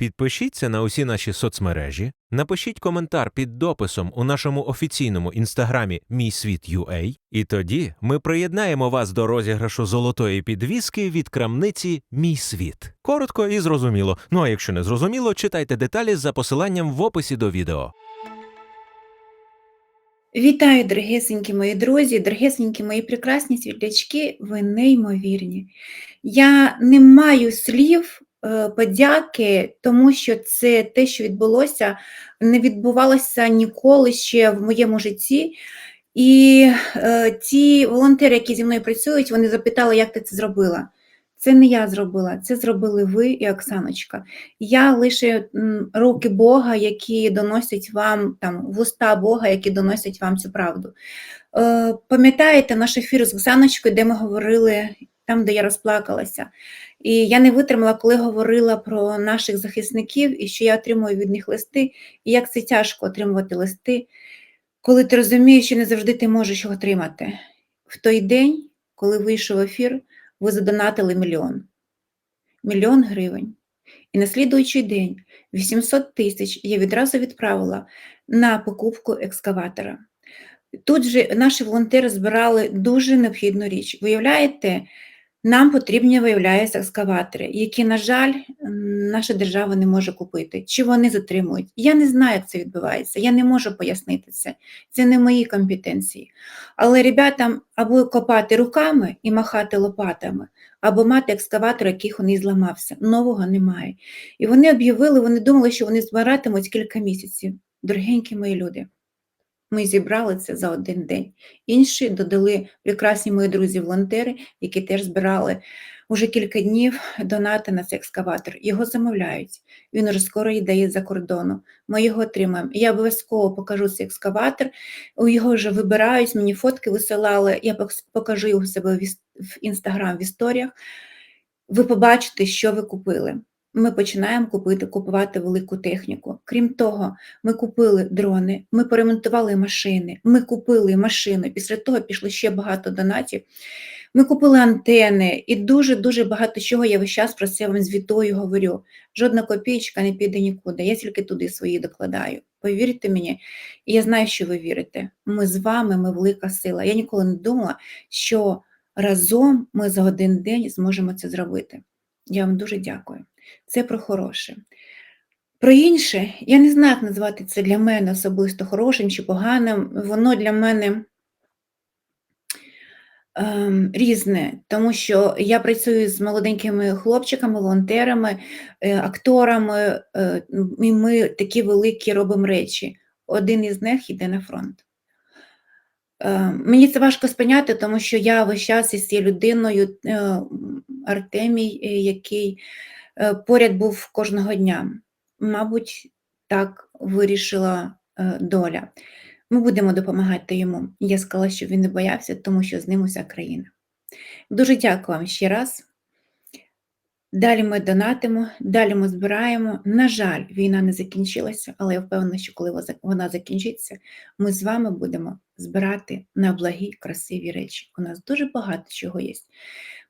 Підпишіться на усі наші соцмережі, напишіть коментар під дописом у нашому офіційному інстаграмі Мій світ UA, і тоді ми приєднаємо вас до розіграшу золотої підвіски від крамниці Мій світ. Коротко і зрозуміло. Ну а якщо не зрозуміло, читайте деталі за посиланням в описі до відео. Вітаю, дорогесенькі мої друзі, дорогесенькі мої прекрасні світлячки, ви неймовірні. Я не маю слів подяки, тому що це те, що відбулося, не відбувалося ніколи ще в моєму житті. І е, ті волонтери, які зі мною працюють, вони запитали, як ти це зробила. Це не я зробила, це зробили ви і Оксаночка. Я лише руки Бога, які доносять вам там вуста Бога, які доносять вам цю правду. Е, пам'ятаєте наш ефір з Оксаночкою, де ми говорили, там, де я розплакалася. І я не витримала, коли говорила про наших захисників і що я отримую від них листи, і як це тяжко отримувати листи, коли ти розумієш, що не завжди ти можеш їх отримати. В той день, коли вийшов ефір, ви задонатили мільйон. Мільйон гривень. І на слідуючий день 800 тисяч я відразу відправила на покупку екскаватора. Тут же наші волонтери збирали дуже необхідну річ. Виявляєте, нам потрібні, виявляється, екскаватори, які, на жаль, наша держава не може купити. Чи вони затримують? Я не знаю, як це відбувається. Я не можу пояснити це. Це не мої компетенції. Але ребятам або копати руками і махати лопатами, або мати екскаватор, який у них зламався. Нового немає. І вони об'явили, вони думали, що вони збиратимуть кілька місяців. Дорогенькі мої люди. Ми зібрали це за один день. Інші додали прекрасні мої друзі-волонтери, які теж збирали уже кілька днів донати на цей екскаватор. Його замовляють. Він уже скоро йде з-за кордону. Ми його отримаємо. Я обов'язково покажу цей екскаватор. У Його вже вибирають, мені фотки висилали. Я покажу його себе в інстаграм в історіях. Ви побачите, що ви купили. Ми починаємо купити, купувати велику техніку. Крім того, ми купили дрони, ми поремонтували машини, ми купили машини. Після того пішло ще багато донатів. Ми купили антени і дуже-дуже багато чого я весь час про це вам звітую говорю. Жодна копійка не піде нікуди. Я тільки туди свої докладаю. Повірте мені, і я знаю, що ви вірите. Ми з вами, ми велика сила. Я ніколи не думала, що разом ми за один день зможемо це зробити. Я вам дуже дякую. Це про хороше. Про інше, я не знаю, як назвати це для мене особисто хорошим чи поганим. Воно для мене ем, різне, тому що я працюю з молоденькими хлопчиками, волонтерами, е, акторами, е, і ми такі великі робимо речі. Один із них йде на фронт. Е, Мені це важко сприйняти, тому що я весь час із цією людиною е, Артемій, е, який поряд був кожного дня. Мабуть, так вирішила е, доля. Ми будемо допомагати йому. Я сказала, щоб він не боявся, тому що з ним уся країна. Дуже дякую вам ще раз. Далі ми донатимо, далі ми збираємо. На жаль, війна не закінчилася, але я впевнена, що коли вона закінчиться, ми з вами будемо збирати на благі, красиві речі. У нас дуже багато чого є.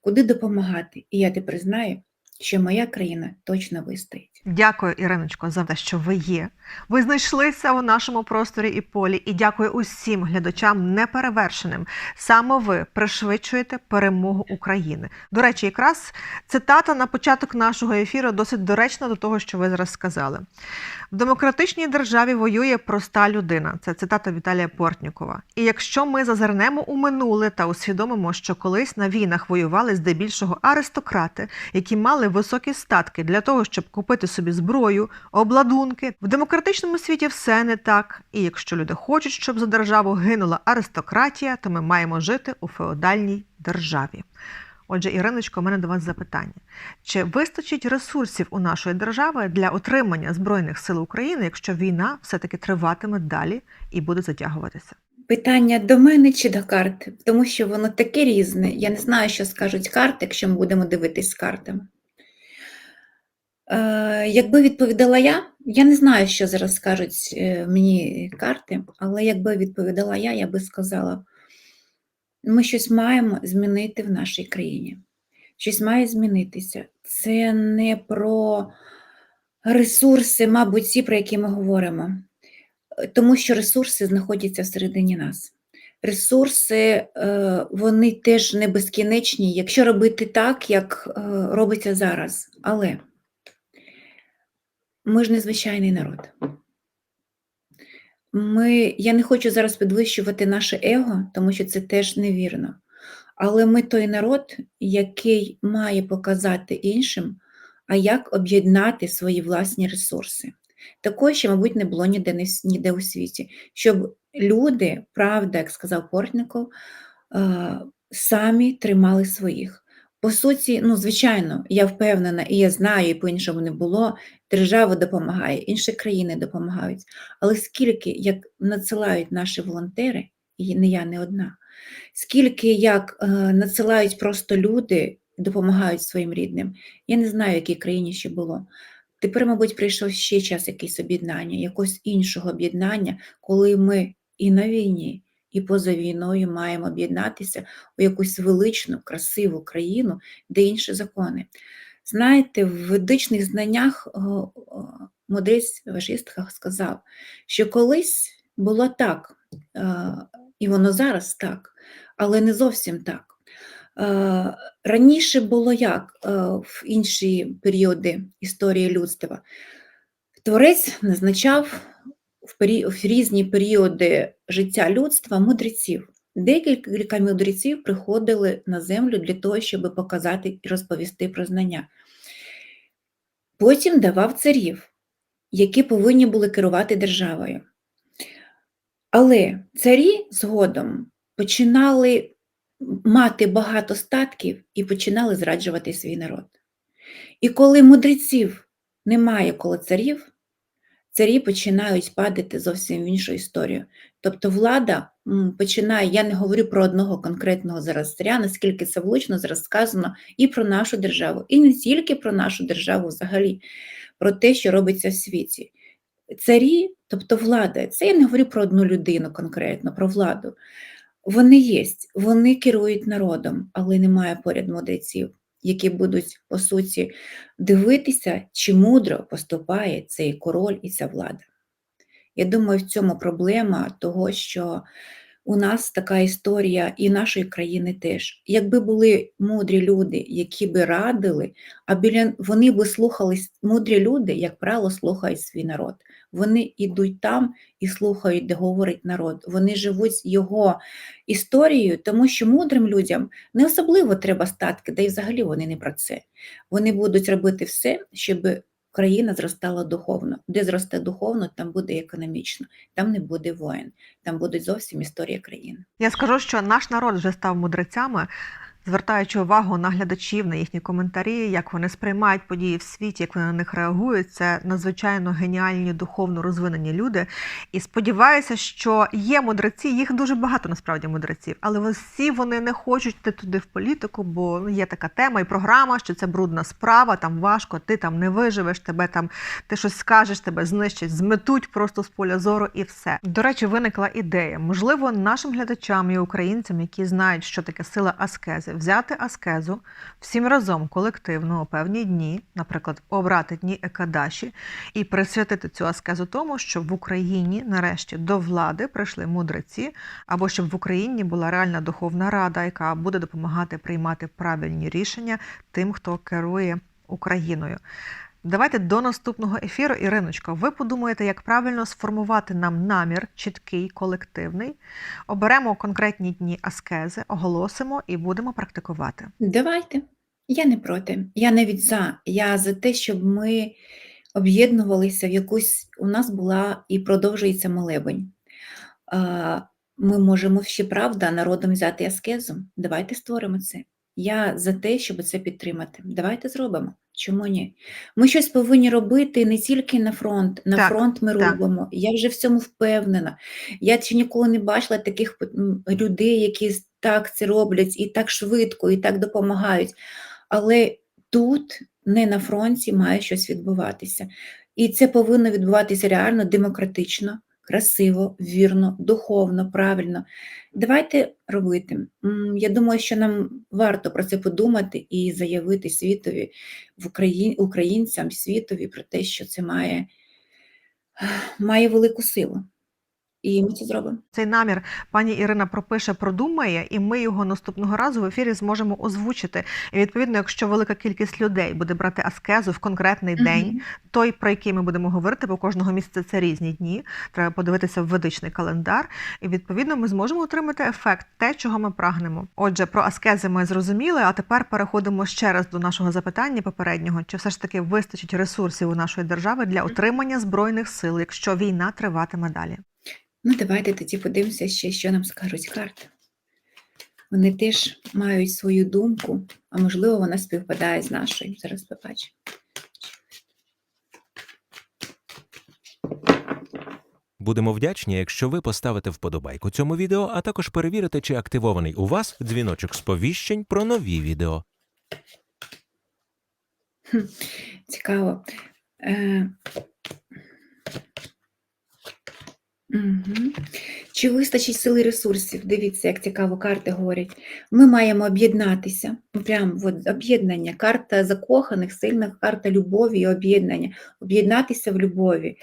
Куди допомагати? І я тепер знаю, що моя країна точно вистоїть. Дякую, Іриночко, за те, що ви є. Ви знайшлися у нашому просторі і полі. І дякую усім глядачам неперевершеним. Саме ви пришвидшуєте перемогу України. До речі, якраз цитата на початок нашого ефіру досить доречна до того, що ви зараз сказали. В демократичній державі воює проста людина. Це цитата Віталія Портнікова. І якщо ми зазирнемо у минуле та усвідомимо, що колись на війнах воювали здебільшого аристократи, які мали високі статки для того, щоб купити собі зброю, обладунки, в демократичному світі все не так. І якщо люди хочуть, щоб за державу гинула аристократія, то ми маємо жити у феодальній державі. Отже, Іриночко, у мене до вас запитання: чи вистачить ресурсів у нашої держави для отримання збройних сил України, якщо війна все-таки триватиме далі і буде затягуватися? Питання до мене чи до карт, тому що воно таке різне. Я не знаю, що скажуть карти, якщо ми будемо дивитись з картами. Е, якби відповідала я, я не знаю, що зараз скажуть е, мені карти, але якби відповідала я, я би сказала, ми щось маємо змінити в нашій країні. Щось має змінитися. Це не про ресурси, мабуть, ті, про які ми говоримо. Е, Тому що ресурси знаходяться всередині нас. Ресурси, вони теж не безкінечні, якщо робити так, як робиться зараз. Але ми ж незвичайний народ. Ми, я не хочу зараз підвищувати наше его, тому що це теж невірно. Але ми той народ, який має показати іншим, а як об'єднати свої власні ресурси. Такого ще, мабуть, не було ніде, ніде у світі, щоб люди, правда, як сказав Портников, самі тримали своїх. По суті, ну, звичайно, я впевнена, і я знаю, і по-іншому не було, держава допомагає, інші країни допомагають. Але скільки як надсилають наші волонтери, і не я не одна, скільки як е, надсилають просто люди, допомагають своїм рідним, я не знаю, в якій країні ще було. Тепер, мабуть, прийшов ще час якесь об'єднання, якогось іншого об'єднання, коли ми і на війні, і поза війною маємо об'єднатися у якусь величну, красиву країну, де інші закони. Знаєте, в ведичних знаннях мудрець Вашистха сказав, що колись було так, е, і воно зараз так, але не зовсім так. Е, Раніше було як е, в інші періоди історії людства. Творець назначав в, різні періоди життя людства мудреців. Декілька мудреців приходили на землю для того, щоб показати і розповісти про знання. Потім давав царів, які повинні були керувати державою. Але царі згодом починали мати багато статків і починали зраджувати свій народ. І коли мудреців немає коло царів, царі починають падати зовсім в іншу історію. Тобто влада починає, я не говорю про одного конкретного зараз царя, наскільки це влучно зараз сказано і про нашу державу, і не тільки про нашу державу взагалі, про те, що робиться в світі. Царі, тобто влада, це я не говорю про одну людину конкретно, про владу. Вони є, вони керують народом, але немає поряд мудреців, які будуть, по суті, дивитися, чи мудро поступає цей король і ця влада. Я думаю, в цьому проблема того, що у нас така історія і нашої країни теж. Якби були мудрі люди, які би радили, а біля вони би слухались, мудрі люди, як правило, слухають свій народ. Вони йдуть там і слухають, де говорить народ. Вони живуть з його історією, тому що мудрим людям не особливо треба статки, да й взагалі вони не про це. Вони будуть робити все, щоб країна зростала духовно. Де зросте духовно, там буде економічно, там не буде воїн, там буде зовсім історія країни. Я скажу, що наш народ вже став мудрецями, звертаючи увагу на глядачів, на їхні коментарі, як вони сприймають події в світі, як вони на них реагують. Це надзвичайно геніальні, духовно розвинені люди. І сподіваюся, що є мудреці, їх дуже багато насправді мудреців, але всі вони не хочуть йти туди в політику, бо ну, є така тема і програма, що це брудна справа, там важко, ти там не виживеш, тебе там ти щось скажеш, тебе знищать, зметуть просто з поля зору і все. До речі, виникла ідея. Можливо, нашим глядачам і українцям, які знають, що таке сила аскези, взяти аскезу всім разом колективно у певні дні, наприклад, обрати дні Екадаші, і присвятити цю аскезу тому, щоб в Україні нарешті до влади прийшли мудреці, або щоб в Україні була реальна духовна рада, яка буде допомагати приймати правильні рішення тим, хто керує Україною. Давайте до наступного ефіру, Іриночко. Ви подумаєте, як правильно сформувати нам намір, чіткий, колективний. Оберемо конкретні дні аскези, оголосимо і будемо практикувати. Давайте. Я не проти. Я навіть за. Я за те, щоб ми об'єднувалися в якусь. У нас була і продовжується молебень. Ми можемо ще правда народом взяти аскезу. Давайте створимо це. Я за те, щоб це підтримати. Давайте зробимо. Чому ні? Ми щось повинні робити не тільки на фронт. На Так, фронт ми так. робимо. Я вже в цьому впевнена. Я ще ніколи не бачила таких людей, які так це роблять і так швидко, і так допомагають. Але тут, не на фронті, має щось відбуватися. І це повинно відбуватися реально демократично, красиво, вірно, духовно, правильно. Давайте робити. Я думаю, що нам варто про це подумати і заявити світові в Україні, українцям, світові про те, що це має, має велику силу. І ми це зробимо. Цей намір пані Ірина пропише, продумає, і ми його наступного разу в ефірі зможемо озвучити. І відповідно, якщо велика кількість людей буде брати аскезу в конкретний день, той, про який ми будемо говорити, бо кожного місяця це різні дні. Треба подивитися в ведичний календар, і відповідно ми зможемо отримати ефект, те, чого ми прагнемо. Отже, про аскези ми зрозуміли. А тепер переходимо ще раз до нашого запитання попереднього: чи все ж таки вистачить ресурсів у нашої держави для отримання збройних сил, якщо війна триватиме далі? Ну, давайте тоді подивимося ще, що нам скажуть карти. Вони теж мають свою думку, а можливо, вона співпадає з нашою. Зараз побачимо. Будемо вдячні, якщо ви поставите вподобайку цьому відео, а також перевірите, чи активований у вас дзвіночок сповіщень про нові відео. Цікаво. Е... Угу. Чи вистачить сили ресурсів? Дивіться, як цікаво карти говорять. Ми маємо об'єднатися. Прям от об'єднання. Карта закоханих, сильних, карта любові і об'єднання. Об'єднатися в любові.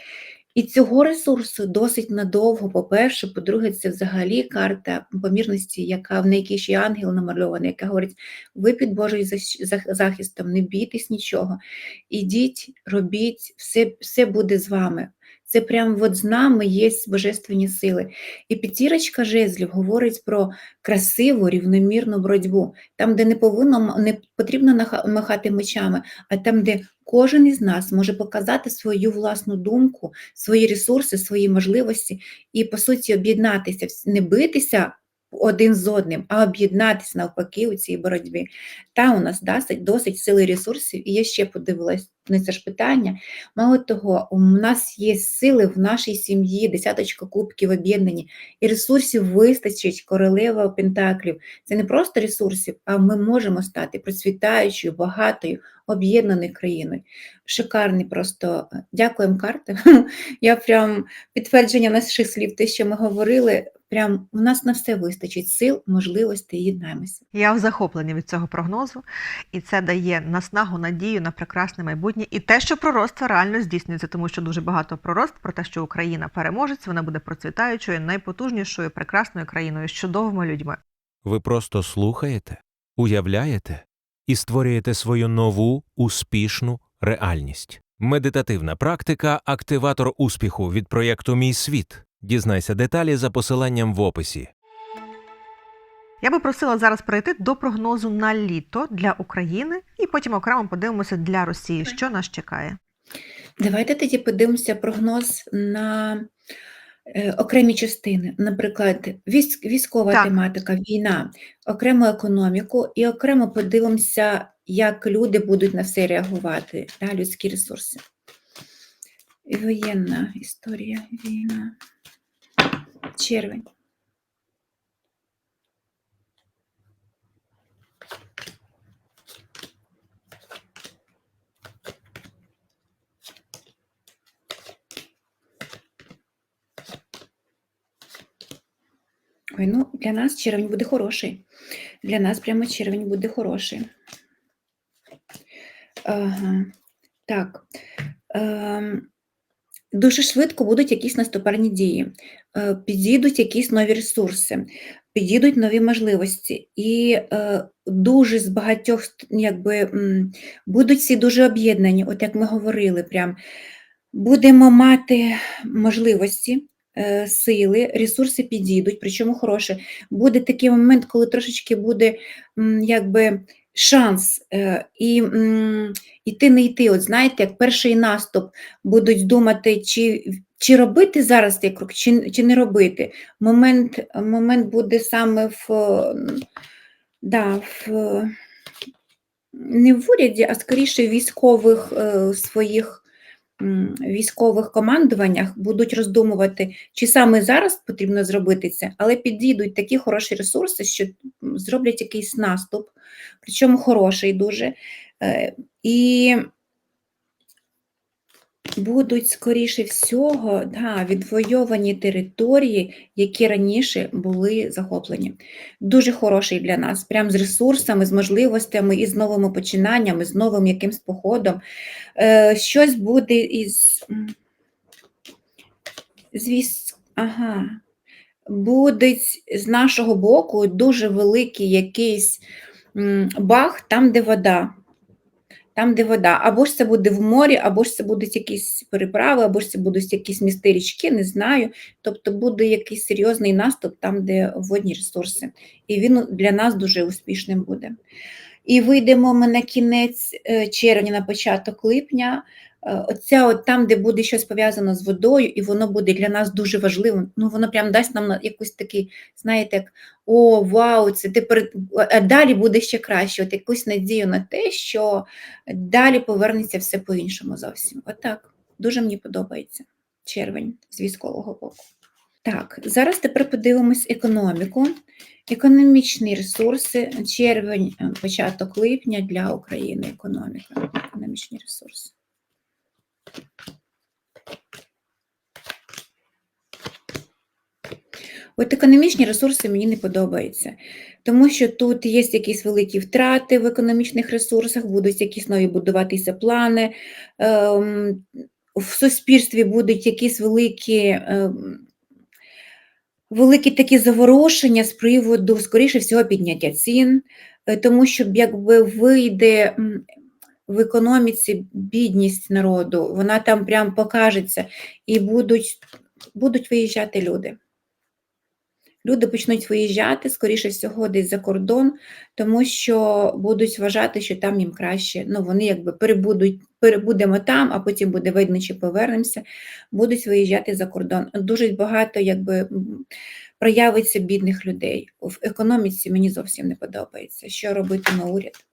І цього ресурсу досить надовго. По-перше, по-друге, це взагалі карта помірності, яка в якій ще ангел намальований, яка говорить: ви під Божою захистом, не бійтесь нічого. Ідіть, робіть, все, все буде з вами. Це прямо от з нами є божественні сили. І п'ятірочка жезлів говорить про красиву, рівномірну боротьбу, там, де не повинно не потрібно махати мечами, а там, де кожен із нас може показати свою власну думку, свої ресурси, свої можливості і, по суті, об'єднатися, не битися один з одним, а об'єднатися навпаки у цій боротьбі. Та у нас досить, досить сили ресурсів, і я ще подивилась на це ж питання. Мало того, у нас є сили в нашій сім'ї, десяточка кубків об'єднані, і ресурсів вистачить королева Пентаклів. Це не просто ресурсів, а ми можемо стати процвітаючою, багатою, об'єднаною країною. Шикарний просто дякуємо карти. Я прям підтвердження наших слів, те, що ми говорили. Прям у нас на все вистачить сил, можливостей, єднаємося. Я в захопленні від цього прогнозу, і це дає наснагу, надію на прекрасне майбутнє. І те, що пророцтво реально здійснюється, тому що дуже багато пророцтв про те, що Україна переможець, вона буде процвітаючою, найпотужнішою, прекрасною країною з чудовими людьми. Ви просто слухаєте, уявляєте і створюєте свою нову успішну реальність. Медитативна практика Активатор успіху від проєкту Мій світ. Дізнайся деталі за посиланням в описі. Я би просила зараз перейти до прогнозу на літо для України, і потім окремо подивимося для Росії, що нас чекає. Давайте тоді подивимося прогноз на е, окремі частини. Наприклад, військ, військова Так. тематика, війна, окремо економіку і окремо подивимося, як люди будуть на все реагувати, да, людські ресурси. І Воєнна історія, війна. Червень. Ой, ну для нас червень буде хороший. Для нас прямо червень буде хороший. Ага. Так. Ем, дуже швидко будуть якісь наступальні дії, е, підійдуть якісь нові ресурси, підійдуть нові можливості. І е, дуже з багатьох якби, будуть всі дуже об'єднані, от як ми говорили, прям будемо мати можливості, е, сили, ресурси підійдуть, причому хороше. Буде такий момент, коли трошечки буде якби шанс е, і м, іти не йти. От знаєте, як перший наступ будуть думати, чи, чи робити зараз цей крок, чи, чи не робити. Момент, момент буде саме в, да, в не в уряді, а скоріше в військових е, своїх військових командуваннях будуть роздумувати, чи саме зараз потрібно зробити це, але підійдуть такі хороші ресурси, що зроблять якийсь наступ, причому хороший дуже. Е, І будуть, скоріше всього, да, відвойовані території, які раніше були захоплені. Дуже хороший для нас, прям з ресурсами, з можливостями і з новими починаннями, з новим якимсь походом. Е, щось буде із. м, з військ- ага. Буде з нашого боку дуже великий якийсь м, баг там, де вода. Там, де вода. Або ж це буде в морі, або ж це будуть якісь переправи, або ж це будуть якісь місти річки, не знаю. Тобто буде якийсь серйозний наступ там, де водні ресурси. І він для нас дуже успішним буде. І вийдемо ми на кінець е, червня, на початок липня. Е, Оця от там, де буде щось пов'язано з водою, і воно буде для нас дуже важливим. Ну, воно прям дасть нам на- якийсь такий, знаєте, як о, вау, це тепер а далі буде ще краще. От якусь надію на те, що далі повернеться все по-іншому зовсім. Отак. Дуже мені подобається червень з військового боку. Так, зараз тепер подивимось економіку. Економічні ресурси, червень, е, початок липня для України. Економіка, економічні ресурси. От економічні ресурси мені не подобаються, тому що тут є якісь великі втрати в економічних ресурсах, будуть якісь нові будуватися плани, ем, в суспільстві будуть якісь великі, ем, великі такі заворушення з приводу, скоріше всього, підняття цін, е, тому що якби вийде в економіці бідність народу, вона там прям покажеться, і будуть, будуть виїжджати люди. Люди почнуть виїжджати, скоріше всього, десь за кордон, тому що будуть вважати, що там їм краще. Ну, вони якби перебудуть, перебудемо там, а потім буде видно, чи повернемося, будуть виїжджати за кордон. Дуже багато якби проявиться бідних людей. В економіці мені зовсім не подобається. Що робитиме уряд?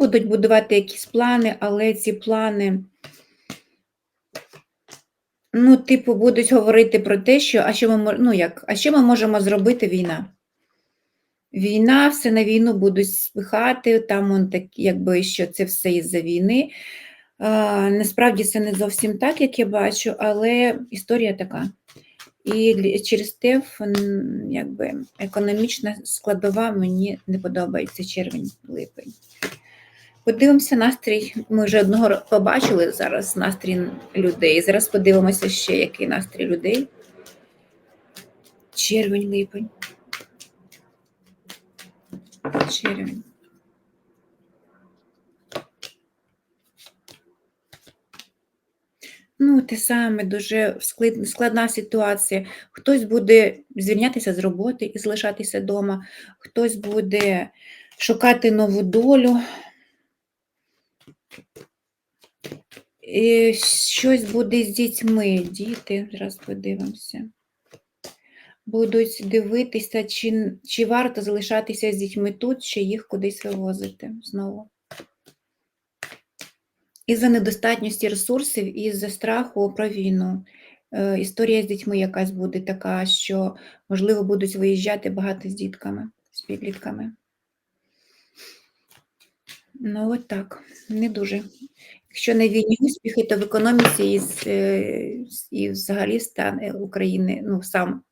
Будуть будувати якісь плани, але ці плани. Ну, типу, будуть говорити про те, що а що ми ну, як, а що ми можемо зробити війна? Війна, все на війну будуть спихати, там он так, якби що це все із-за війни. А, насправді це не зовсім так, як я бачу, але історія така. І через те, якби економічна складова мені не подобається червень-липень. Подивимося настрій. Ми вже одного побачили зараз настрій людей. Зараз подивимося ще, який настрій людей. Червень, липень. Червень. Ну, те саме, дуже складна ситуація. Хтось буде звільнятися з роботи і залишатися вдома, хтось буде шукати нову долю. І щось буде з дітьми. Діти, зараз подивимося. Будуть дивитися, чи, чи варто залишатися з дітьми тут, чи їх кудись вивозити знову. Із-за недостатності ресурсів, із-за страху про війну. Е, Історія з дітьми якась буде така, що, можливо, будуть виїжджати багато з дітками, з підлітками. Ну, от так, не дуже. Якщо на війні успіхи, то в економіці і, е, і взагалі стан е, України, ну сам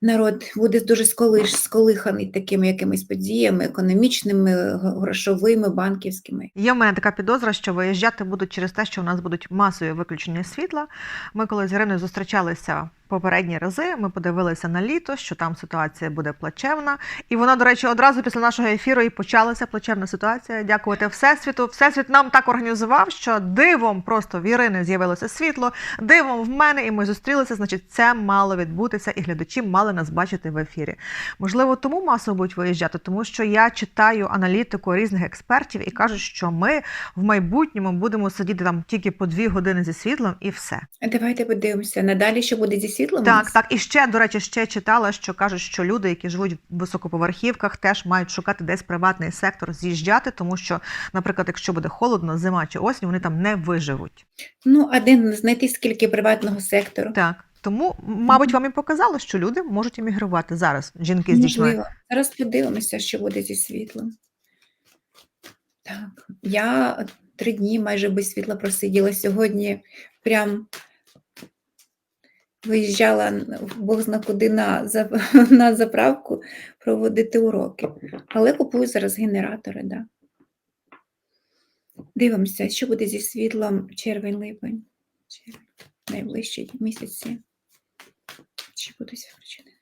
народ буде дуже сколиханий такими якимись подіями економічними, грошовими, банківськими. Є в мене така підозра, що виїжджати будуть через те, що у нас будуть масові виключення світла. Ми коли з Іриною зустрічалися попередні рази, ми подивилися на літо, що там ситуація буде плачевна. І вона, до речі, одразу після нашого ефіру і почалася плачевна ситуація. Дякувати Всесвіту. Всесвіт нам так організував, що дивом просто в Ірини з'явилося світло, дивом в мене, і ми зустрілися. Значить, це мало відбутися, і глядачі мали нас бачити в ефірі. Можливо, тому масово будуть виїжджати, тому що я читаю аналітику різних експертів і кажуть, що ми в майбутньому будемо сидіти там тільки по дві години зі світлом і все. Давайте подивимося. Надалі що буде зі світлом? Так, так. І ще, до речі, ще читала, що кажуть, що люди, які живуть в високоповерхівках, теж мають шукати десь приватний сектор, з'їжджати, тому що, наприклад, якщо буде холодно, зима чи осінь, вони там не виживуть. Ну, а де знайти скільки приватного сектору? Так. Тому, мабуть, вам і показало, що люди можуть емігрувати зараз, жінки з дітьми. Зараз подивимося, що буде зі світлом. Так, я три дні майже без світла просиділа. Сьогодні прям виїжджала Бог зна куди на, на заправку проводити уроки. Але купую зараз генератори, да. Дивимося, що буде зі світлом червень-липень. Червень. Найближчі місяці. Чи будуть включені?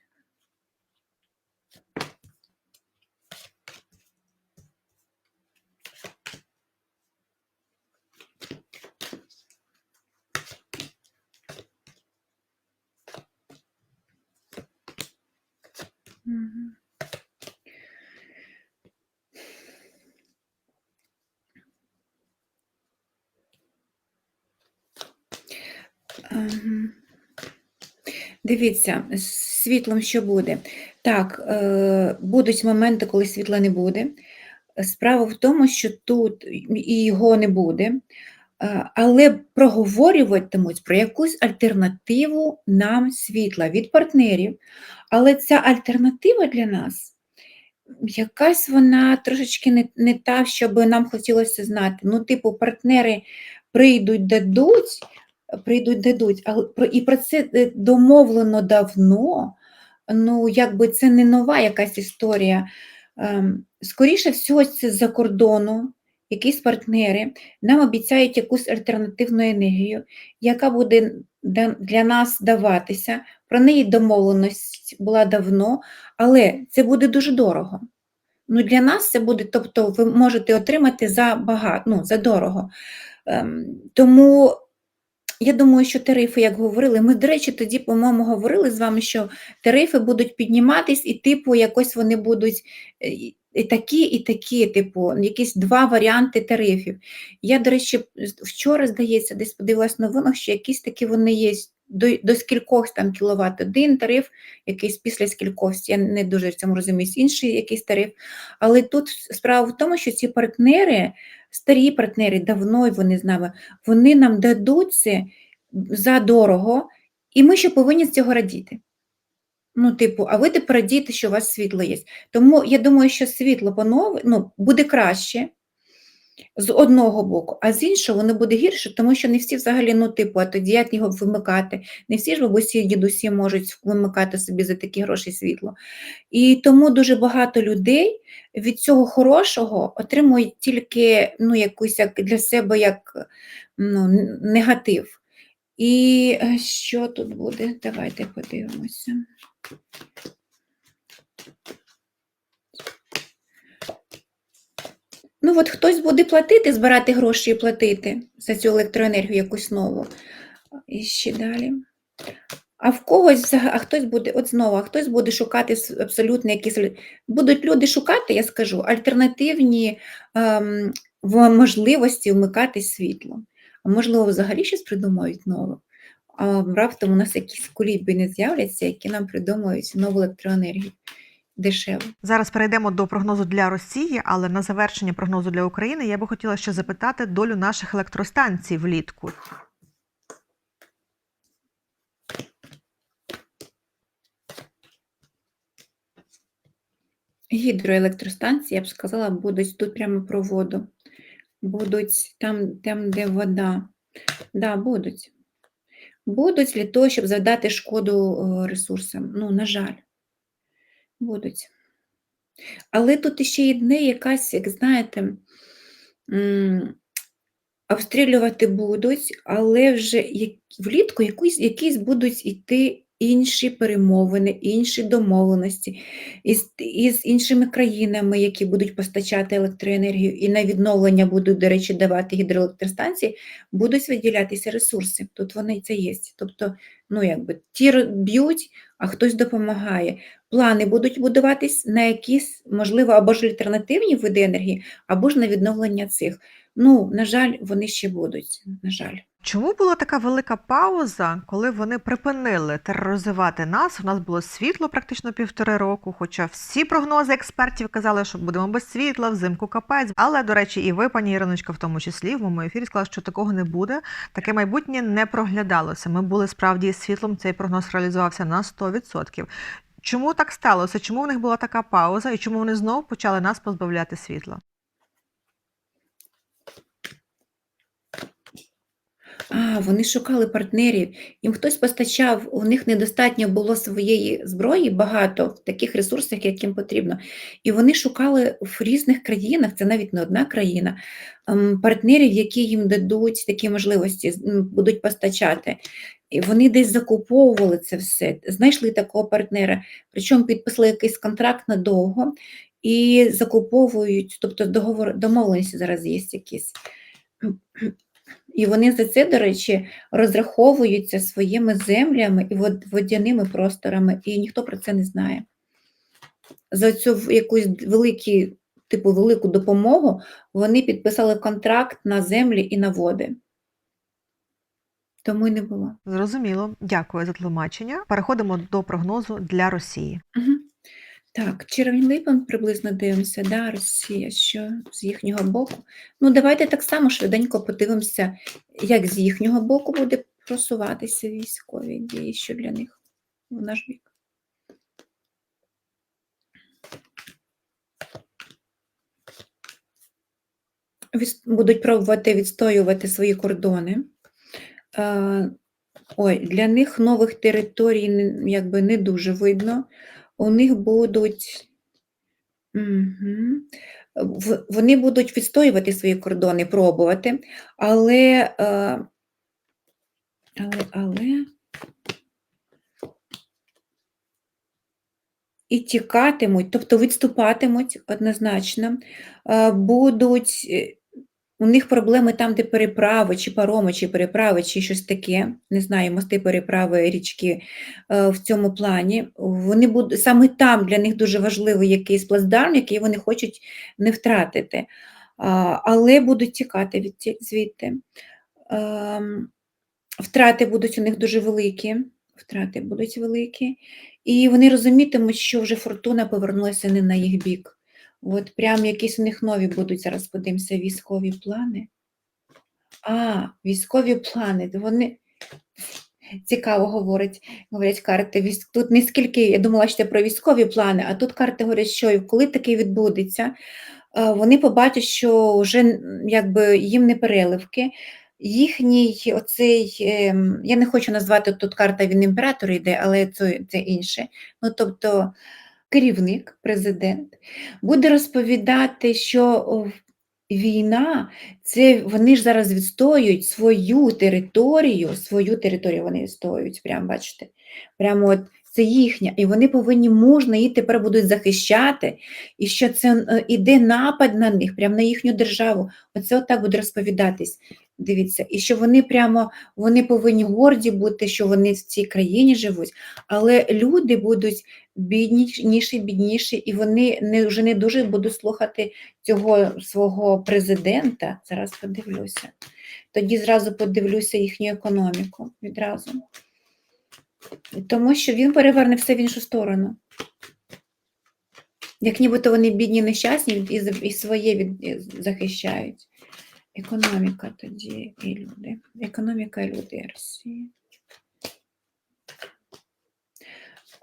Дивіться, з світлом що буде? Так, е, будуть моменти, коли світла не буде. Справа в тому, що тут і його не буде, е, але проговорюватимуть про якусь альтернативу нам світла від партнерів. Але ця альтернатива для нас якась вона трошечки не, не та, щоб нам хотілося знати. Ну, типу, партнери прийдуть, дадуть, прийдуть, дадуть, але і про це е, домовлено давно. Ну, якби це не нова якась історія. Ем, Скоріше всього, це з-за кордону. Якісь партнери нам обіцяють якусь альтернативну енергію, яка буде для нас даватися. Про неї домовленість була давно, але це буде дуже дорого. Ну, для нас це буде, тобто ви можете отримати за багато, ну, за дорого. Ем, тому я думаю, що тарифи, як говорили, ми, до речі, тоді, по-моєму, говорили з вами, що тарифи будуть підніматись, і, типу, якось вони будуть е, і такі, і такі, типу, якісь два варіанти тарифів. Я, до речі, вчора, здається, десь подивилась новинах, що якісь такі вони є до, до скількох там кіловат один тариф, якийсь після скількох, я не дуже в цьому розуміюсь, інший якийсь тариф. Але тут справа в тому, що ці партнери, старі партнери, давно вони з нами, вони нам дадуть це за дорого, і ми ще повинні з цього радіти. Ну, типу, а ви тепер радієте, що у вас світло є. Тому я думаю, що світло понове, ну, буде краще з одного боку, а з іншого воно буде гірше, тому що не всі взагалі, ну, типу, а тоді як його вимикати. Не всі ж бабусі і дідусі можуть вимикати собі за такі гроші світло. І тому дуже багато людей від цього хорошого отримують тільки ну, якусь як для себе як ну, негатив. І е, що тут буде? Давайте подивимося. Ну, от хтось буде платити, збирати гроші і платити за цю електроенергію якусь нову. І ще далі. А в когось, а хтось буде, от знову, а хтось буде шукати абсолютно якісь. Будуть люди шукати, я скажу, альтернативні ем, можливості вмикати світло. А можливо, взагалі щось придумають нове. А раптом у нас якісь кулібі не з'являться, які нам придумають нову електроенергію дешеву. Зараз перейдемо до прогнозу для Росії, але на завершення прогнозу для України я би хотіла ще запитати долю наших електростанцій влітку. Гідроелектростанції, я б сказала, будуть тут прямо про воду. Будуть там, там де вода. Да, будуть. Будуть для того, щоб завдати шкоду е, ресурсам. Ну, на жаль, будуть. Але тут іще йде якась, як знаєте, обстрілювати будуть, але вже влітку якусь, якісь будуть йти інші перемовини, інші домовленості із, із іншими країнами, які будуть постачати електроенергію, і на відновлення будуть, до речі, давати гідроелектростанції, будуть виділятися ресурси. Тут вони це є. Тобто, ну якби ті б'ють, а хтось допомагає. Плани будуть будуватись на якісь, можливо, або ж альтернативні види енергії, або ж на відновлення цих. Ну, на жаль, вони ще будуть. На жаль. Чому була така велика пауза, коли вони припинили тероризувати нас? У нас було світло практично півтори року, хоча всі прогнози експертів казали, що будемо без світла, взимку капець. Але, до речі, і ви, пані Іриночка, в тому числі, в моєму ефірі сказали, що такого не буде. Таке майбутнє не проглядалося. Ми були справді світлом, цей прогноз реалізувався на 100%. Чому так сталося? Чому в них була така пауза і чому вони знову почали нас позбавляти світла? А, вони шукали партнерів. Їм хтось постачав, у них недостатньо було своєї зброї, багато в таких ресурсах, як їм потрібно. І вони шукали в різних країнах, це навіть не одна країна, ем, партнерів, які їм дадуть такі можливості, будуть постачати. І вони десь закуповували це все, знайшли такого партнера, причому підписали якийсь контракт надовго і закуповують, тобто договор, домовленості зараз є якісь. І вони за це, до речі, розраховуються своїми землями і водяними просторами, і ніхто про це не знає. За цю якусь великі, типу велику допомогу вони підписали контракт на землі і на води. Тому й не було. Зрозуміло, дякую за тлумачення. Переходимо до прогнозу для Росії. Угу. Так, червень-липень приблизно дивимося, да, Росія, що з їхнього боку. Ну, давайте так само швиденько подивимося, як з їхнього боку буде просуватися військові дії, що для них в наш бік. Будуть пробувати відстоювати свої кордони. Ой, для них нових територій якби не дуже видно. У них будуть. Угу. Вони будуть відстоювати свої кордони, пробувати, але, е, але, але і тікатимуть, тобто відступатимуть однозначно, е, будуть. У них проблеми там, де переправи, чи пароми, чи переправи, чи щось таке. Не знаю, мости, переправи, річки е, в цьому плані. Вони будуть саме там для них дуже важливий якийсь плацдарм, який вони хочуть не втратити, але будуть тікати від звідти. Ем, Втрати будуть у них дуже великі. Втрати будуть великі, і вони розумітимуть, що вже фортуна повернулася не на їх бік. От прям якісь у них нові будуть зараз подивимося військові плани. А, військові плани. Вони цікаво говорять, говорять карти. Тут не скільки, я думала, що це про військові плани, а тут карти говорять, що коли таке відбудеться, е, вони побачать, що вже якби їм не переливки. Їхній оцей, ем, я не хочу назвати тут карта він імператора йде, але це, це інше. Ну, тобто керівник, президент, буде розповідати, що війна, це вони ж зараз відстоюють свою територію, свою територію вони відстоюють, прямо бачите. Прямо от це їхня, і вони повинні мужно її тепер будуть захищати, і що це е, іде напад на них, прямо на їхню державу. Оце отак буде розповідатись. Дивіться, і що вони прямо вони повинні горді бути, що вони в цій країні живуть, але люди будуть бідніші, бідніші, і вони не, вже не дуже будуть слухати цього свого президента. Зараз подивлюся. Тоді зразу подивлюся їхню економіку відразу. Тому що він переверне все в іншу сторону. Як нібито вони бідні, нещасні і, і своє від, захищають. Економіка тоді і люди. Економіка і люди Росії.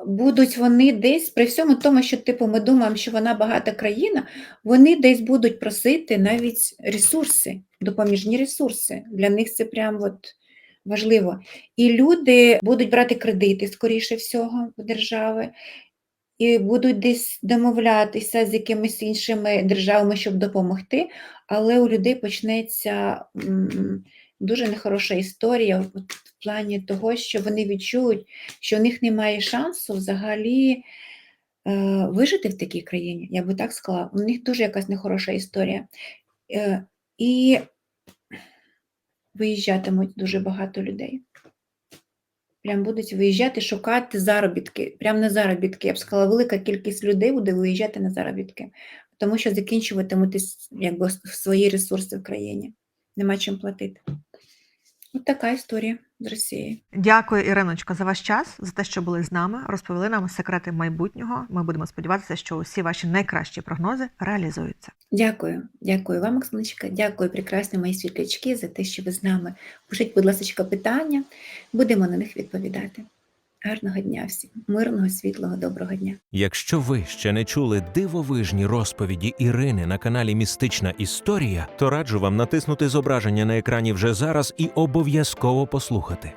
Будуть вони десь, при всьому тому, що типу, ми думаємо, що вона багата країна, вони десь будуть просити навіть ресурси, допоміжні ресурси. Для них це прям от важливо. І люди будуть брати кредити, скоріше всього, в держави, і будуть десь домовлятися з якимись іншими державами, щоб допомогти, але у людей почнеться дуже нехороша історія плані того, що вони відчують, що у них немає шансу взагалі е, вижити в такій країні, я би так сказала. У них дуже якась нехороша історія. Е, і виїжджатимуть дуже багато людей. Прям будуть виїжджати, шукати заробітки. Прям на заробітки. Я б сказала, велика кількість людей буде виїжджати на заробітки, тому що закінчуватимуть якби, свої ресурси в країні. Нема чим платити. От така історія з Росією. Дякую, Іриночка, за ваш час, за те, що були з нами, розповіли нам секрети майбутнього. Ми будемо сподіватися, що усі ваші найкращі прогнози реалізуються. Дякую, дякую вам, Оксаночка. Дякую, прекрасні мої світлячки, за те, що ви з нами. Пишіть, будь ласка, питання, будемо на них відповідати. Гарного дня всім, мирного, світлого, доброго дня. Якщо ви ще не чули дивовижні розповіді Ірини на каналі Містична Історія, то раджу вам натиснути зображення на екрані вже зараз і обов'язково послухати.